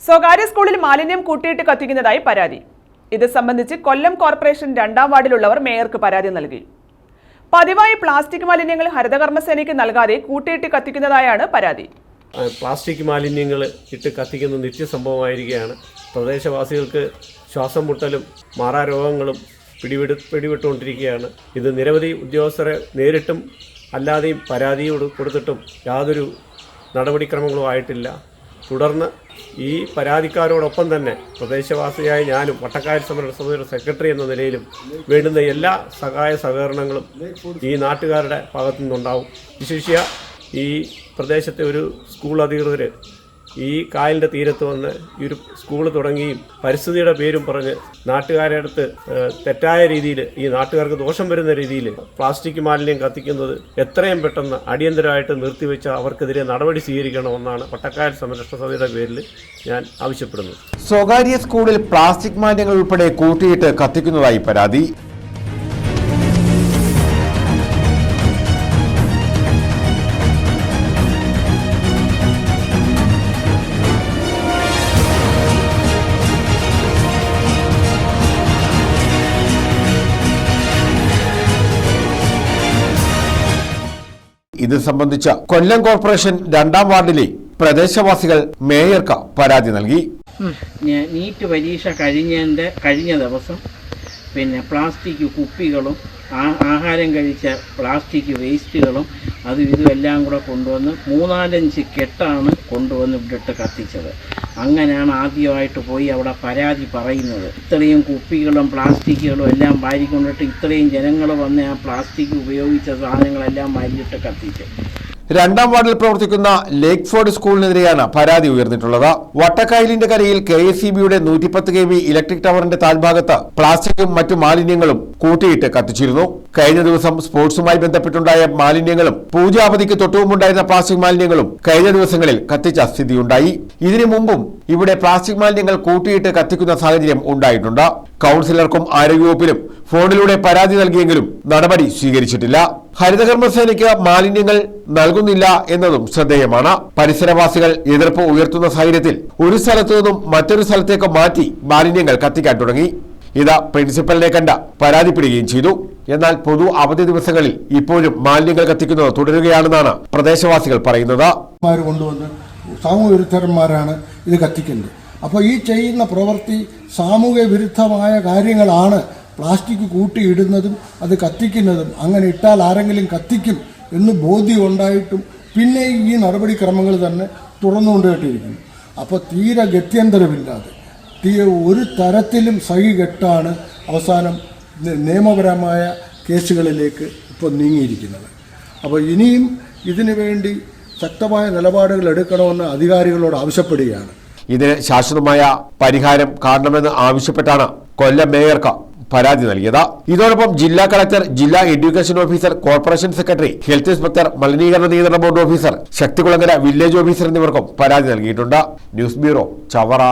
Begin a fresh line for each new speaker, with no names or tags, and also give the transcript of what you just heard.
സ്വകാര്യ സ്കൂളിൽ മാലിന്യം കൂട്ടിയിട്ട് കത്തിക്കുന്നതായി പരാതി. ഇത് സംബന്ധിച്ച് കൊല്ലം കോർപ്പറേഷൻ രണ്ടാം വാർഡിലുള്ളവർ മേയർക്ക് പരാതി നൽകി. പതിവായി പ്ലാസ്റ്റിക് മാലിന്യങ്ങൾ ഹരിതകർമ്മസേനയ്ക്ക് നൽകാതെ കൂട്ടിയിട്ട് കത്തിക്കുന്നതായാണ് പരാതി.
പ്ലാസ്റ്റിക് മാലിന്യങ്ങൾ ഇട്ട് കത്തിക്കുന്ന നിത്യസംഭവമായിരിക്കുകയാണ്. പ്രദേശവാസികൾക്ക് ശ്വാസം മുട്ടലും മാറാരോഗങ്ങളും പിടിവിടു പിടിവിട്ടുകൊണ്ടിരിക്കുകയാണ് ഇത് നിരവധി ഉദ്യോഗസ്ഥരെ നേരിട്ടും അല്ലാതെയും പരാതി കൊടു- കൊടുത്തിട്ടും യാതൊരു നടപടിക്രമങ്ങളും ആയിട്ടില്ല. തുടർന്ന് ഈ പരാതിക്കാരോടൊപ്പം തന്നെ പ്രദേശവാസിയായ ഞാനും വട്ടക്കായൽ സമര സമിതിയുടെ സെക്രട്ടറി എന്ന നിലയിലും വേണ്ടുന്ന എല്ലാ സഹായ സഹകരണങ്ങളും ഈ നാട്ടുകാരുടെ ഭാഗത്തു നിന്നുണ്ടാവും വിശേഷിയ ഈ പ്രദേശത്തെ ഒരു സ്കൂൾ അധികൃതർ ഈ കായലിന്റെ തീരത്ത് വന്ന് ഈ ഒരു സ്കൂൾ തുടങ്ങിയും പരിസ്ഥിതിയുടെ പേരും പറഞ്ഞ് നാട്ടുകാരുടെ അടുത്ത് തെറ്റായ രീതിയിൽ ഈ നാട്ടുകാർക്ക് ദോഷം വരുന്ന രീതിയിൽ പ്ലാസ്റ്റിക് മാലിന്യം കത്തിക്കുന്നത് എത്രയും പെട്ടെന്ന് അടിയന്തരമായിട്ട് നിർത്തിവെച്ച് അവർക്കെതിരെ നടപടി സ്വീകരിക്കണമെന്നാണ് പട്ടക്കായൽ സംരക്ഷണ സമിതിയുടെ പേരിൽ ഞാൻ ആവശ്യപ്പെടുന്നത്.
സ്വകാര്യ സ്കൂളിൽ പ്ലാസ്റ്റിക് മാലിന്യങ്ങൾ ഉൾപ്പെടെ കൂട്ടിയിട്ട് കത്തിക്കുന്നതായി പരാതി. ഇത് സംബന്ധിച്ച കൊല്ലം കോർപ്പറേഷൻ രണ്ടാം വാർഡിലെ പ്രദേശവാസികൾ മേയർക്ക് പരാതി നൽകി.
നീറ്റ് പരീക്ഷ കഴിഞ്ഞതിന്റെ കഴിഞ്ഞ ദിവസം പിന്നെ പ്ലാസ്റ്റിക് കുപ്പികളും ആഹാരം കഴിച്ച പ്ലാസ്റ്റിക് വേസ്റ്റുകളും അതും ഇതും എല്ലാം കൂടെ കൊണ്ടുവന്ന് മൂന്നാലഞ്ച് കെട്ടാണ് കൊണ്ടുവന്ന് ഇവിടെ കത്തിച്ചത്. അങ്ങനെയാണ് ആദ്യമായിട്ട് പോയി അവിടെ പരാതി പറയുന്നത്. ഇത്രയും കുപ്പികളും പ്ലാസ്റ്റിക്കുകളും എല്ലാം വാരിക്കൊണ്ടിട്ട് ഇത്രയും ജനങ്ങൾ വന്ന് ആ പ്ലാസ്റ്റിക് ഉപയോഗിച്ച സാധനങ്ങളെല്ലാം വാരിയിട്ട് കത്തിച്ചു.
രണ്ടാം വാർഡിൽ പ്രവർത്തിക്കുന്ന ലേക്ക് ഫോർഡ് സ്കൂളിനെതിരെയാണ് പരാതി ഉയർന്നിട്ടുള്ളത്. വട്ടക്കായലിന്റെ കരയിൽ കെ എസ് ഇ ബിയുടെ നൂറ്റിപ്പത്ത് കെ വി ഇലക്ട്രിക് ടവറിന്റെ താഴ്ഭാഗത്ത് പ്ലാസ്റ്റിക്കും മറ്റു മാലിന്യങ്ങളും കൂട്ടിയിട്ട് കത്തിച്ചിരുന്നു. കഴിഞ്ഞ ദിവസം സ്പോർട്സുമായി ബന്ധപ്പെട്ടുണ്ടായ മാലിന്യങ്ങളും പൂജാവധിക്ക് തൊട്ടുമുമ്പുണ്ടായിരുന്ന പ്ലാസ്റ്റിക് മാലിന്യങ്ങളും കഴിഞ്ഞ ദിവസങ്ങളിൽ കത്തിച്ച സ്ഥിതിയുണ്ടായി. ഇതിനു മുമ്പും ഇവിടെ പ്ലാസ്റ്റിക് മാലിന്യങ്ങൾ കൂട്ടിയിട്ട് കത്തിക്കുന്ന സാഹചര്യം ഉണ്ടായിട്ടുണ്ട്. കൗൺസിലർക്കും ആരോഗ്യവകുപ്പിലും ഫോണിലൂടെ പരാതി നൽകിയെങ്കിലും നടപടി സ്വീകരിച്ചിട്ടില്ല. ഹരിതകർമ്മസേനയ്ക്ക് മാലിന്യങ്ങൾ നൽകുന്നില്ല എന്നതും ശ്രദ്ധേയമാണ്. പരിസരവാസികൾ എതിർപ്പ് ഉയർത്തുന്ന സാഹചര്യത്തിൽ ഒരു സ്ഥലത്തു നിന്നും മറ്റൊരു സ്ഥലത്തേക്ക് മാറ്റി മാലിന്യങ്ങൾ കത്തിക്കാൻ തുടങ്ങി. ഇത് പ്രിൻസിപ്പലിനെ കണ്ട പരാതിപ്പെടുകയും ചെയ്തു. എന്നാൽ പൊതു അവധി ദിവസങ്ങളിൽ ഇപ്പോഴും മാലിന്യങ്ങൾ കത്തിക്കുന്നത് തുടരുകയാണെന്നാണ് പ്രദേശവാസികൾ പറയുന്നത്.
കൊണ്ടുവന്ന് ഇത് കത്തിക്കുന്നത്. അപ്പോൾ ഈ ചെയ്യുന്ന പ്രവൃത്തി സാമൂഹ്യ വിരുദ്ധമായ കാര്യങ്ങളാണ് പ്ലാസ്റ്റിക് കൂട്ടിയിടുന്നതും അത് കത്തിക്കുന്നതും അങ്ങനെ ഇട്ടാൽ ആരെങ്കിലും കത്തിക്കും എന്ന് ബോധ്യം ഉണ്ടായിട്ടും പിന്നെ ഈ നടപടിക്രമങ്ങൾ തന്നെ തുറന്നുകൊണ്ടുപോയിട്ടിരിക്കുന്നു അപ്പോൾ തീരെ ഗത്യന്തരമില്ലാതെ തീ ഒരു തരത്തിലും സഹികെട്ടാണ് അവസാനം നിയമപരമായ കേസുകളിലേക്ക് ഇപ്പോൾ നീങ്ങിയിരിക്കുന്നത്. അപ്പോൾ ഇനിയും ഇതിനു വേണ്ടി ശക്തമായ നിലപാടുകൾ എടുക്കണമെന്ന് അധികാരികളോട് ആവശ്യപ്പെടുകയാണ്.
ഇതിന് ശാശ്വതമായ പരിഹാരം കാണണമെന്ന് ആവശ്യപ്പെട്ടാണ് കൊല്ലം മേയർക്ക് പരാതി നൽകിയത്. ഇതോടൊപ്പം ജില്ലാ കളക്ടർ ജില്ലാ education officer corporation secretary health inspector മലിനീകരണ നിയന്ത്രണ board officer Sakthikulangara village officer എന്നിവർക്കും പരാതി നൽകിയിട്ടുണ്ട്. News bureau Chavara.